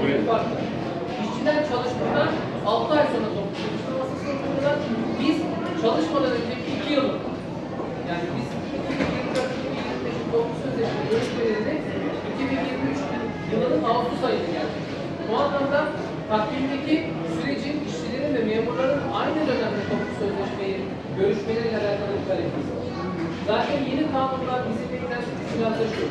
Buyurun. İşçiler çalışmadan 6 ay sonra toplu çalışma masasına. Biz çalışmadan önceki 2 yıl yani biz 2024-2025 toplu sözleşme görüşmelerine 2023 yılının Ağustos ayında geldik. Bu anlamda takvimdeki sürecin işçilerin ve memurların aynı dönemde toplu sözleşmeyi görüşmeleriyle alakalı bir talebimiz. Zaten yeni kanunlar bizi bekleyen şu şu.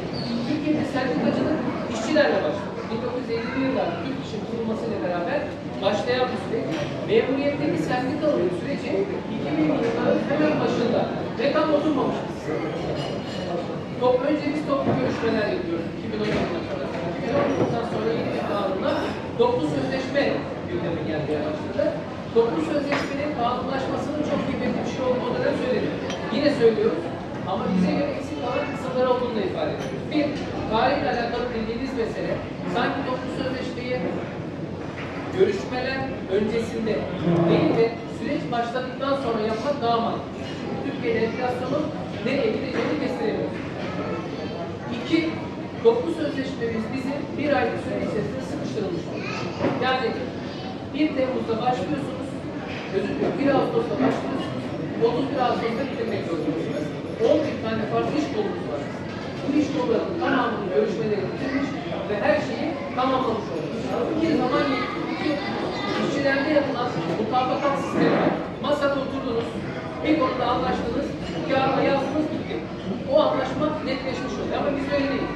Türkiye'de sendikacılık işçilerle başladı. 1950'li yıllarda Türk işin kurulmasıyla beraber başlayan bir süreç. Memuriyetteki sendikaların süreci 2000 yılların hemen başında ve tam oturmamışız. Top, önce biz toplu görüşmeler yapıyoruz 2010 yılına kadar. 2010 yılından sonra yeni bir kanunla toplu sözleşme gündeme gelmeye başladı. Toplu sözleşmenin kanunlaşmasının çok kıymetli bir şey da söyledim. Yine söylüyoruz ama bize göre eksik kalan kısımlar olduğunu da ifade ediyoruz. Bir, tarihle alakalı dediğiniz mesele sanki toplu sözleşmeyi görüşmeler öncesinde değil de süreç başladıktan sonra yapmak daha mantıklı. Türkiye'de enflasyonun nereye gideceğini kestiremiyoruz. İki, toplu sözleşmemiz bizim bir aylık süre içerisinde sıkıştırılmış. Yani 1 Temmuz'da başlıyorsunuz, özür dilerim 1 Ağustos'ta başlıyorsunuz, 31 Ağustos'ta bitirmek zorundasınız. 11 tane farklı iş kolumuz var. Bu iş kollarının tamamını görüşmeleri bitirmiş ve her şeyi tamamlamış oluyoruz. Bir zaman yetmiyor. İşçilerde yapılan mutabakat sistemi. Masada oturdunuz, bir konuda anlaştınız, kağıda yazdınız bitti. O anlaşma netleşmiş oluyor ama biz öyle değil.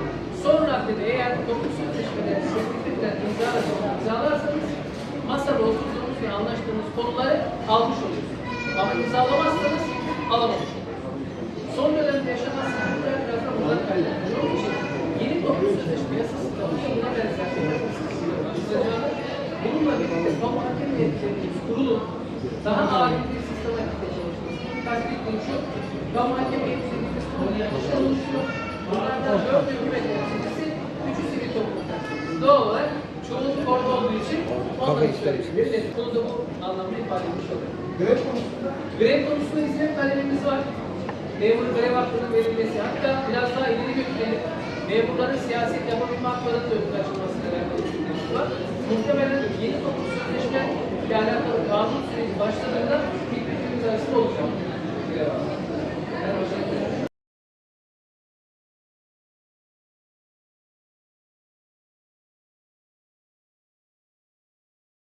Son raddede eğer toplu sözleşmeleri sertifikalar imzalarsanız, masada oturduğunuz ve anlaştığınız konuları almış oluyorsunuz. Ama imzalamazsanız alamamış oluyorsunuz. Son dönemde yaşanan sıkıntılar biraz da buradan kaynaklanıyor. Yeni toplu sözleşme yasasında kamu hakem yetkilerimiz kurulup daha adil bir çalışması. Takdir ettiğim şu, kamu hakem yetkilerimiz kurulu yaklaşık oluşuyor. Bunlardan dört hükümet temsilcisi, üçü sivil toplum. Doğal olarak çoğunluk orada olduğu için onları söyleyebiliriz. Bunu da bu anlamda ifade etmiş oluyor. Grev konusunda Grev konusunda bizim hep talebimiz var. Memur grev hakkının verilmesi, hatta biraz daha ileri götürelim. Memurların siyaset yapabilme haklarının da açılmasıyla alakalı bir var muhtemelen yeni toplumsalleşme yani kanun süreci başladığında bir fikrimizin arasında olacak.